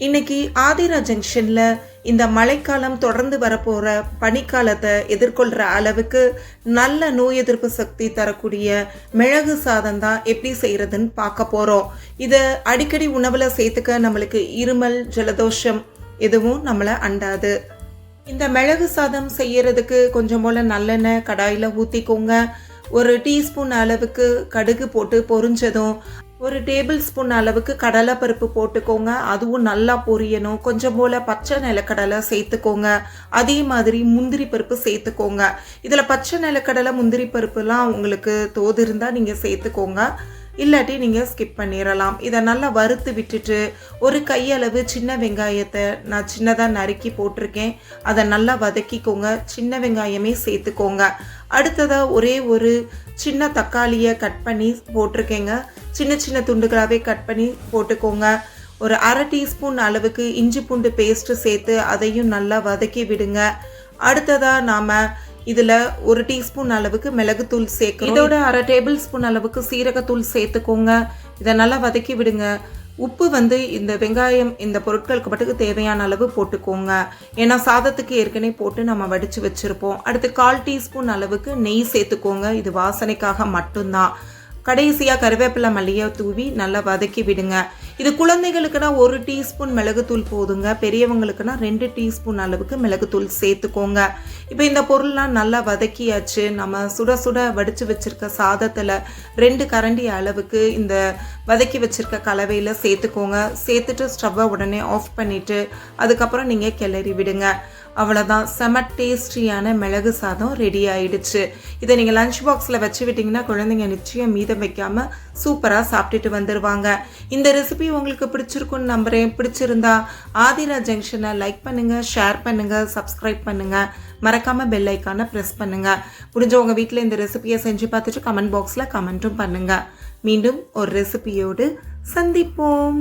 இன்னைக்கு ஆதிரா ஜங்ஷன்ல இந்த மழைக்காலம் தொடர்ந்து வரப்போற பனிக்காலத்தை எதிர்கொள்ற அளவுக்கு நல்ல நோய் எதிர்ப்பு சக்தி தரக்கூடிய மிளகு சாதம் தான் எப்படி செய்யறதுன்னு பார்க்க போறோம். இதை அடிக்கடி உணவுல சேர்த்துக்க நம்மளுக்கு இருமல் ஜலதோஷம் எதுவும் நம்மளை அண்டாது. இந்த மிளகு சாதம் செய்யறதுக்கு கொஞ்சம் போல நல்லெண்ணெய் கடாயில் ஊற்றிக்கோங்க ஒரு டீஸ்பூன் அளவுக்கு கடுகு போட்டு பொரிஞ்சதும் ஒரு டேபிள் ஸ்பூன் அளவுக்கு கடலைப்பருப்பு போட்டுக்கோங்க. அதுவும் நல்லா பொரியணும். கொஞ்சம் போல் பச்சை நிலக்கடலை சேர்த்துக்கோங்க. அதே மாதிரி முந்திரி பருப்பு சேர்த்துக்கோங்க. இதில் பச்சை நிலக்கடலை முந்திரி பருப்புலாம் உங்களுக்கு தோது இருந்தால் நீங்கள் சேர்த்துக்கோங்க. இல்லாட்டி நீங்கள் ஸ்கிப் பண்ணிடலாம் இதை நல்லா வறுத்து விட்டுட்டு ஒரு கையளவு சின்ன வெங்காயத்தை நான் சின்னதாக நறுக்கி போட்டிருக்கேன். அதை நல்லா வதக்கிக்கோங்க. சின்ன வெங்காயமே சேர்த்துக்கோங்க. அடுத்ததாக ஒரே ஒரு சின்ன தக்காளியை கட் பண்ணி போட்டிருக்கேங்க. சின்ன சின்ன துண்டுகளாகவே கட் பண்ணி போட்டுக்கோங்க. ஒரு அரை டீஸ்பூன் அளவுக்கு இஞ்சி பூண்டு பேஸ்ட்டு சேர்த்து அதையும் நல்லா வதக்கி விடுங்க. அடுத்ததாக நாம் இதில் ஒரு டீஸ்பூன் அளவுக்கு மிளகுத்தூள் சேர்க்கணும் இதோட அரை டேபிள் ஸ்பூன் அளவுக்கு சீரகத்தூள் சேர்த்துக்கோங்க. இதை நல்லா வதக்கி விடுங்க. உப்பு வந்து இந்த வெங்காயம் இந்த பொருட்களுக்கு மட்டுக்கு தேவையான அளவு போட்டுக்கோங்க. ஏன்னா சாதத்துக்கு ஏற்கனவே போட்டு நம்ம வடித்து வச்சுருப்போம். அடுத்து கால் டீஸ்பூன் அளவுக்கு நெய் சேர்த்துக்கோங்க. இது வாசனைக்காக மட்டும்தான். கடைசியாக கருவேப்பிலை மல்லியை தூவி நல்லா வதக்கி விடுங்க. இது குழந்தைகளுக்குனா ஒரு டீஸ்பூன் மிளகுத்தூள் போதுங்க. பெரியவங்களுக்குனா ரெண்டு டீஸ்பூன் அளவுக்கு மிளகுத்தூள் சேர்த்துக்கோங்க. இப்போ இந்த பொருள்லாம் நல்லா வதக்கியாச்சு. நம்ம சுட சுட வடித்து வச்சுருக்க சாதத்தில் ரெண்டு கரண்டி அளவுக்கு இந்த வதக்கி வச்சுருக்க கலவையில் சேர்த்துக்கோங்க. சேர்த்துட்டு ஸ்டவ்வை உடனே ஆஃப் பண்ணிவிட்டு அதுக்கப்புறம் நீங்கள் கிளறி விடுங்க. அவ்வளோதான் செம டேஸ்டியான மிளகு சாதம் ரெடி ஆயிடுச்சு. இதை நீங்கள் லஞ்ச் பாக்ஸில் வச்சு விட்டிங்கன்னா குழந்தைங்க நிச்சயம் மீதம் வைக்காமல் சூப்பராக சாப்பிட்டுட்டு வந்துடுவாங்க இந்த ரெசிபி உங்களுக்கு பிடிச்சிருக்குன்னு நம்புகிறேன் பிடிச்சிருந்தா ஆதிரா ஜங்ஷனை லைக் பண்ணுங்கள் ஷேர் பண்ணுங்கள் சப்ஸ்கிரைப் பண்ணுங்கள் மறக்காமல் பெல் ஐக்கானை ப்ரெஸ் பண்ணுங்கள் முடிஞ்ச உங்கள் வீட்டில் இந்த ரெசிபியை செஞ்சு பார்த்துட்டு கமெண்ட் பாக்ஸில் கமெண்ட்டும் பண்ணுங்கள் மீண்டும் ஒரு ரெசிபியோடு சந்திப்போம்.